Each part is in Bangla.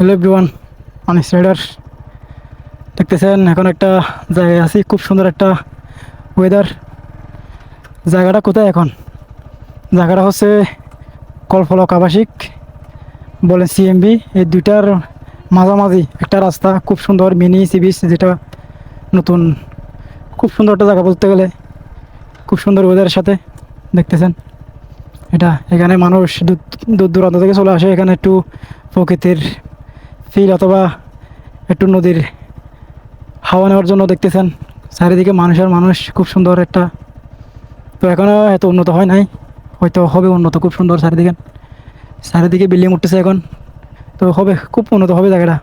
হ্যালো এভরিওয়ান অনেক রাইডার দেখতেছেন, এখন একটা জায়গায় আছি, খুব সুন্দর একটা ওয়েদার জায়গাটা কোথায় এখন? জায়গাটা হচ্ছে কলফলক আবাসিক বলে সিএমবি এই দুইটার মাঝামাঝি একটা রাস্তা, খুব সুন্দর মিনি সি বিচ যেটা নতুন। খুব সুন্দর একটা জায়গা বলতে গেলে। খুব সুন্দর ওয়েদারের সাথে, দেখতেছেন। এটা এখানে মানুষ দূর দূর দূরান্ত থেকে চলে আসে, এখানে একটু প্রকৃতির ফিল অথবা একটু নদীর হাওয়া নেওয়ার জন্য দেখতেছেন। চারিদিকে মানুষের মানুষ খুব সুন্দর একটা। তো এখনও এত উন্নত হয় নাই। হয়তো হবে উন্নত, খুব সুন্দর চারিদিকে। চারিদিকে বিল্ডিং উঠতেছে এখন। তো হবে, খুব উন্নত হবে জায়গাটা।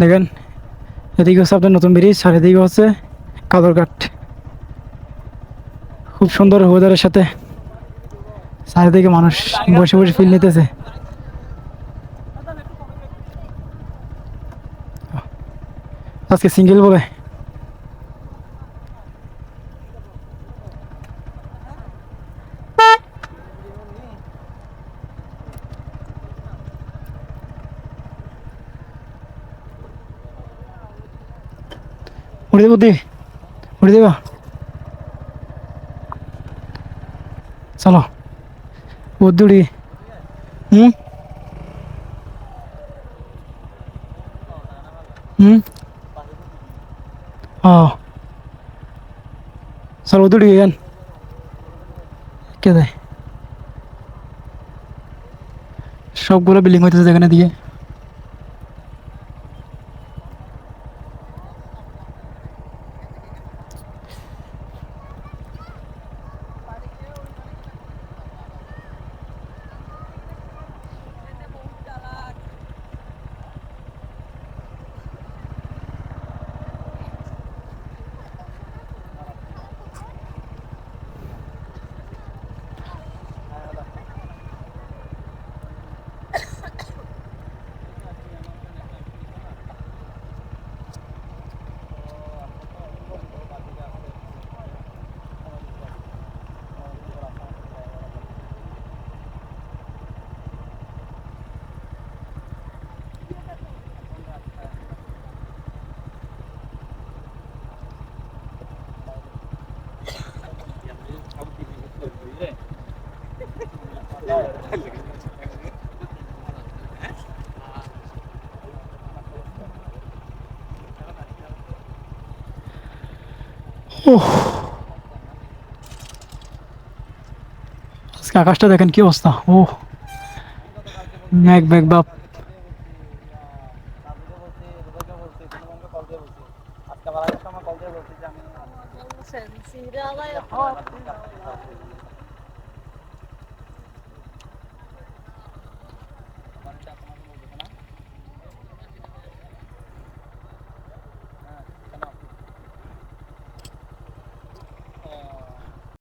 দেখেন, এদিকে হচ্ছে আপনার নতুন ব্রিজ, চারিদিকে হচ্ছে কাদরঘাট খুব সুন্দর ওয়েদারের সাথে। চারিদিকে মানুষ বসে বসে ফিল নিতেছে। আজকে সিঙ্গেল বলে উড়ে দেবো দি উড়ে দেবা চলো উদ্দুড়ি ও চলো উদ্দুড়ি গেন কে দেয় সবগুলো বিল্ডিং হইতেছে যেখানে দিয়ে আজকে আকাশটা দেখেন কি অবস্থা ও ম্যাক ব্যাক বাপ বলছেন সিরিয়ালায়